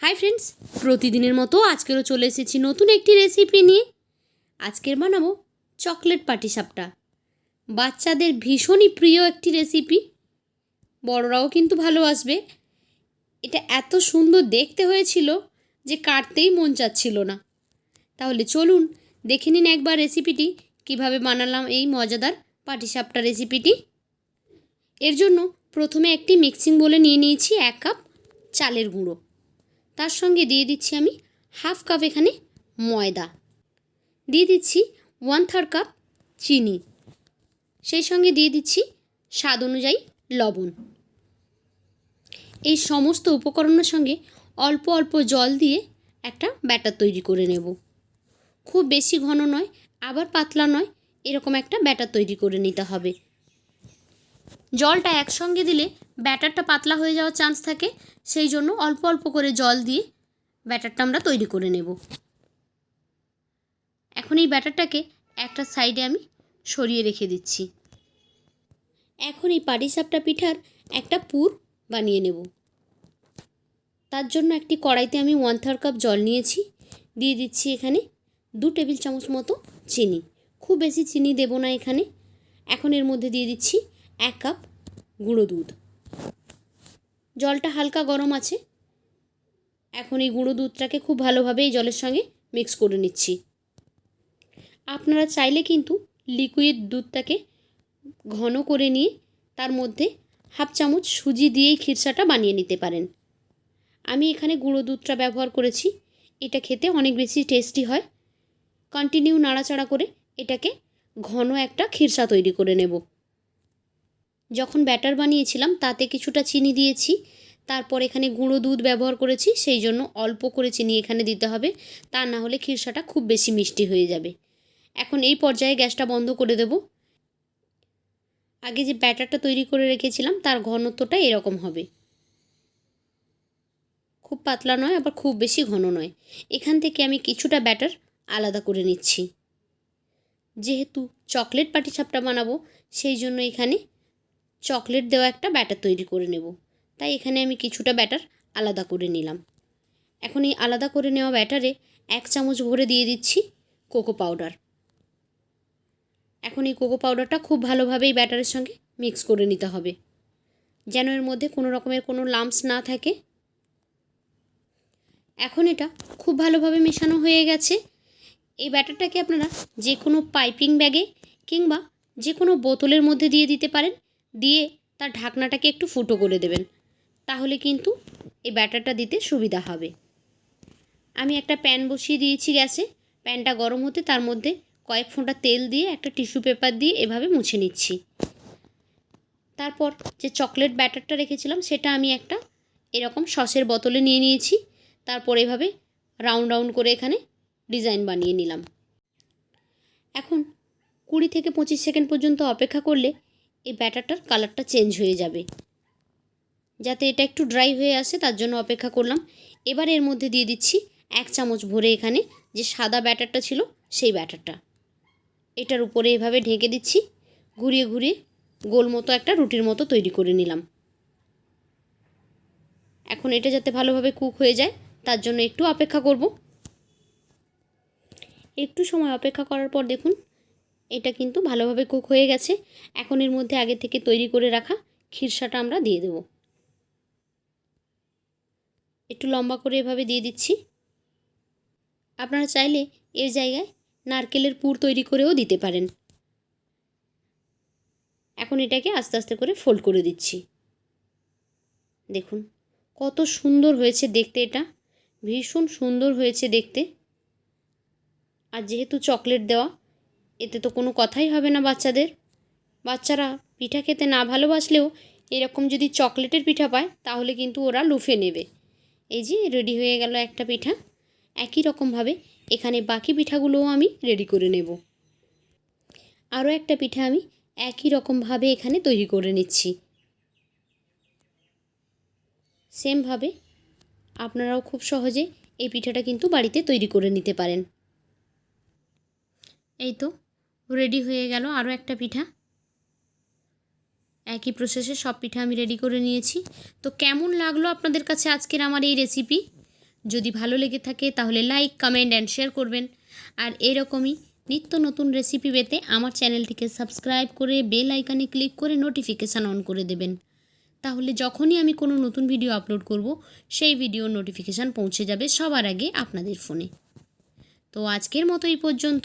Hi friends প্রতিদিনের মতো আজকেরও চলে এসেছি নতুন একটি রেসিপি নিয়ে। আজকের বানাবো চকলেট পাটিসাপটা বাচ্চাদের ভীষণই প্রিয় একটি রেসিপি বড়রাও কিন্তু ভালোবাসবে। এটা এত সুন্দর দেখতে হয়েছিল যে কাটতেই মন চাচ্ছিল না। তাহলে চলুন দেখে নিন একবার রেসিপিটি কীভাবে বানালাম এই মজাদার পাটিসাপটা রেসিপিটি এর জন্য প্রথমে একটি মিক্সিং বলে নিয়ে নিয়েছি এক কাপ চালের গুঁড়ো। তার সঙ্গে দিয়ে দিচ্ছি আমি হাফ কাপ এখানে ময়দা। দিয়ে দিচ্ছি ওয়ান থার্ড কাপ চিনি। সেই সঙ্গে দিয়ে দিচ্ছি স্বাদ অনুযায়ী লবণ। এই সমস্ত উপকরণের সঙ্গে অল্প অল্প জল দিয়ে একটা ব্যাটার তৈরি করে নেব। খুব বেশি ঘন নয়, আবার পাতলা নয়, এরকম একটা ব্যাটার তৈরি করে নিতে হবে। জলটা একসঙ্গে দিলে ব্যাটারটা পাতলা হয়ে যাওয়ার চান্স থাকে, সেই জন্য অল্প অল্প করে জল দিয়ে ব্যাটারটা আমরা তৈরি করে নেব। এখন এই ব্যাটারটাকে একটা সাইডে আমি সরিয়ে রেখে দিচ্ছি। এখন এই পাটিসাপটা পিঠার একটা পুর বানিয়ে নেব। তার জন্য একটি কড়াইতে আমি ওয়ান থার্ড কাপ জল নিয়েছি, দিয়ে দিচ্ছি এখানে দু টেবিল চামচ মতো চিনি। খুব বেশি চিনি দেব না এখানে। এখন এর মধ্যে দিয়ে দিচ্ছি এক কাপ গুঁড়ো দুধ। জলটা হালকা গরম আছে। এখন এই গুঁড়ো দুধটাকে খুব ভালোভাবে এই জলের সঙ্গে মিক্স করে নিচ্ছি। আপনারা চাইলে কিন্তু লিকুইড দুধটাকে ঘন করে নিয়ে তার মধ্যে হাফ চামচ সুজি দিয়েই খিরসাটা বানিয়ে নিতে পারেন। আমি এখানে গুঁড়ো দুধটা ব্যবহার করেছি। এটা খেতে অনেক বেশি টেস্টি হয়। কন্টিনিউ নাড়াচাড়া করে এটাকে ঘন একটা খিরসা তৈরি করে নেব। যখন ব্যাটার বানিয়েছিলাম, তাতে কিছুটা চিনি দিয়েছি। তারপর এখানে গুঁড়ো দুধ ব্যবহার করেছি, সেই জন্য অল্প করে চিনি এখানে দিতে হবে। তা না হলে খিরসাটা খুব বেশি মিষ্টি হয়ে যাবে। এখন এই পর্যায়ে গ্যাসটা বন্ধ করে দেব। আগে যে ব্যাটারটা তৈরি করে রেখেছিলাম, তার ঘনত্বটা এরকম হবে। খুব পাতলা নয়, আবার খুব বেশি ঘন নয়। এখান থেকে আমি কিছুটা ব্যাটার আলাদা করে নিচ্ছি। যেহেতু চকলেট পাটিসাপটা বানাবো, সেই জন্য এখানে চকলেট দেওয়া একটা ব্যাটার তৈরি করে নেব। তাই এখানে আমি কিছুটা ব্যাটার আলাদা করে নিলাম। এখন এই আলাদা করে নেওয়া ব্যাটারে এক চামচ ভরে দিয়ে দিচ্ছি কোকো পাউডার। এখন এই কোকো পাউডারটা খুব ভালোভাবে এই ব্যাটারের সঙ্গে মিক্স করে নিতে হবে। যেন এর মধ্যে কোনো রকমের কোনো লাম্পস না থাকে। এখন এটা খুব ভালোভাবে মেশানো হয়ে গেছে। এই ব্যাটারটাকে আপনারা যে কোনো পাইপিং ব্যাগে কিংবা যে কোনো বোতলের মধ্যে দিয়ে দিতে পারেন। দিয়ে তার ঢাকনাটাকে একটু ফুটো করে দেবেন। তাহলে কিন্তু এই ব্যাটারটা দিতে সুবিধা হবে। আমি একটা প্যান বসিয়ে দিয়েছি গ্যাসে। প্যানটা গরম হতে তার মধ্যে কয়েক ফোঁটা তেল দিয়ে একটা টিস্যু পেপার দিয়ে এভাবে মুছে নিচ্ছি। তারপর যে চকলেট ব্যাটারটা রেখেছিলাম, সেটা আমি একটা এরকম সসের বোতলে নিয়ে নিয়েছি। তারপর এভাবে রাউন্ড রাউন্ড করে এখানে ডিজাইন বানিয়ে নিলাম। এখন কুড়ি থেকে পঁচিশ সেকেন্ড পর্যন্ত অপেক্ষা করলে এই ব্যাটারটার কালারটা চেঞ্জ হয়ে যাবে। যাতে এটা একটু ড্রাই হয়ে আসে, তার জন্য অপেক্ষা করলাম। এবার এর মধ্যে দিয়ে দিচ্ছি এক চামচ ভরে এখানে যে সাদা ব্যাটারটা ছিল, সেই ব্যাটারটা। এটার উপরে এভাবে ঢেকে দিচ্ছি, ঘুরিয়ে ঘুরিয়ে গোল মতো একটা রুটির মতো তৈরি করে নিলাম। এখন এটা যাতে ভালোভাবে কুক হয়ে যায়, তার জন্য একটু অপেক্ষা করব। একটু সময় অপেক্ষা করার পর দেখুন এটা কিন্তু ভালোভাবে কুক হয়ে গেছে। এখন এর মধ্যে আগে থেকে তৈরি করে রাখা খিরসাটা আমরা দিয়ে দেব। একটু লম্বা করে এভাবে দিয়ে দিচ্ছি। আপনারা চাইলে এর জায়গায় নারকেলের পুর তৈরি করেও দিতে পারেন। এখন এটাকে আস্তে আস্তে করে ফোল্ড করে দিচ্ছি। দেখুন, কত সুন্দর হয়েছে দেখতে এটা। ভীষণ সুন্দর হয়েছে দেখতে। আর যেহেতু চকলেট দেওয়া এতে তো কোনো কথাই হবে না বাচ্চাদের। বাচ্চারা পিঠা খেতে না ভালোবাসলেও এরকম যদি চকলেটের পিঠা পায়, তাহলে কিন্তু ওরা লুফে নেবে। এই যে রেডি হয়ে গেল একটা পিঠা। একই রকমভাবে এখানে বাকি পিঠাগুলোও আমি রেডি করে নেব। আরও একটা পিঠা আমি একই রকমভাবে এখানে তৈরি করে নিচ্ছি। সেমভাবে আপনারাও খুব সহজে এই পিঠাটা কিন্তু বাড়িতে তৈরি করে নিতে পারেন। এই তো রেডি হয়ে গেল আরও একটা পিঠা। একই প্রসেসে সব পিঠা আমি রেডি করে নিয়েছি। তো কেমন লাগল আপনাদের কাছে আজকের আমার এই রেসিপি যদি ভালো লেগে থাকে তাহলে লাইক কমেন্ট অ্যান্ড শেয়ার করবেন। আর এরকমই নিত্য নতুন রেসিপি পেতে আমার চ্যানেলটিকে সাবস্ক্রাইব করে বেল আইকনে ক্লিক করে নোটিফিকেশান অন করে দেবেন। তাহলে যখনই আমি কোনো নতুন ভিডিও আপলোড করব, সেই ভিডিও নোটিফিকেশান পৌঁছে যাবে সবার আগে আপনাদের ফোনে তো আজকের মতো এই পর্যন্ত।